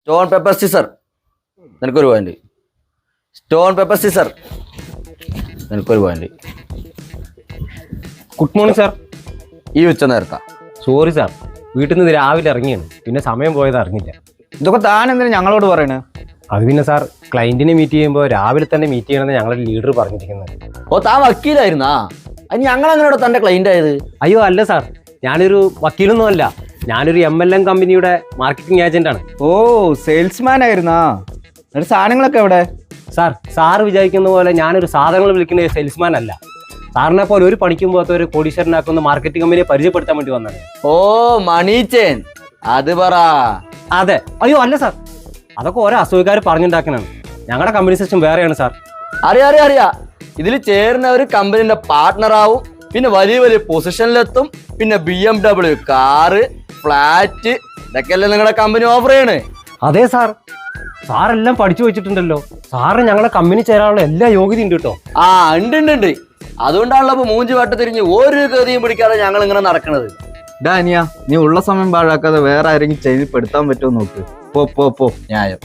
Stone paper scissor നിനക്കൊരു point stone paper scissor നിനക്കൊരു point good morning sir ഈ ഉച്ച നേരത്താ. സോറി സാർ വീട്ടിൽ നിന്ന് രാവിലെ ഇറങ്ങിയാണ്. പിന്നെ സമയം പോയത് അറിഞ്ഞില്ല. ഇതൊക്കെ താൻ എന്തിനാ ഞങ്ങളോട് പറയണേ? അത് പിന്നെ സാർ ക്ലയന്റിനെ മീറ്റ് ചെയ്യുമ്പോൾ രാവിലെ തന്നെ മീറ്റ് ചെയ്യണമെന്ന് ഞങ്ങളുടെ ലീഡർ പറഞ്ഞിരിക്കുന്നത്. ഓ താൻ വക്കീലായിരുന്നാ? അത് ഞങ്ങൾ അങ്ങനെയോടെ തന്റെ ക്ലൈന്റ് ആയത്? അയ്യോ അല്ല സാർ ഞാനൊരു വക്കീലൊന്നും അല്ല ഞാനൊരു എം എൽ എം കമ്പനിയുടെ മാർക്കറ്റിംഗ് ഏജന്റാണ് ഓ സെയിൽസ്മാൻ ആയിരുന്നാ? എന്നിട്ട് സാധനങ്ങളൊക്കെ എവിടെ? സാർ സാർ വിചാരിക്കുന്ന പോലെ ഞാനൊരു സാധനങ്ങൾ വിളിക്കുന്ന സെയിൽസ്മാൻ അല്ല. സാറിനെ പോലെ ഒരു പണിക്കും പോകാത്ത ഒരു കോടീശ്വരനാക്കുന്ന മാർക്കറ്റിംഗ് കമ്പനിയെ പരിചയപ്പെടുത്താൻ വേണ്ടി വന്നത് ഓ മണീച്ചേൻ അത് പറ. അതെ. അയ്യോ അല്ല സാർ. അതൊക്കെ ഓരോ അസുഖക്കാർ പറഞ്ഞുണ്ടാക്കണാണ് ഞങ്ങളുടെ കമ്പനി സിസ്റ്റം വേറെയാണ് സാർ. അറിയാ അറിയാ അറിയാ. ഇതിൽ ചേരുന്നവർ കമ്പനിയുടെ പാർട്ട്ണറാവും ആവും പിന്നെ വലിയ വലിയ പൊസിഷനിലെത്തും പിന്നെ B M W car flat ഇതൊക്കെയല്ലേ നിങ്ങളുടെ കമ്പനി ഓഫർ ചെയ്യണേ? അതെ സാർ സാറെല്ലാം പഠിച്ചു വെച്ചിട്ടുണ്ടല്ലോ. സാറ് ഞങ്ങളെ കമ്പനി ചേരാനുള്ള എല്ലാ യോഗ്യതയും ഉണ്ട് കേട്ടോ ആ ഉണ്ട് ഉണ്ട് ഉണ്ട്. അതുകൊണ്ടാണല്ലോ ഇപ്പൊ മൂഞ്ചി വട്ട തിരിഞ്ഞ് ഒരു ഗതിയും പിടിക്കാതെ ഞങ്ങൾ ഇങ്ങനെ നടക്കണത്. ഡാ അനിയ നീ ഉള്ള സമയം പാഴാക്കാതെ വേറെ ആരെങ്കിലും ചെയ്ത് പെടുത്താൻ പറ്റുമോ നോക്ക്. പോ പോ പോ. ന്യായം.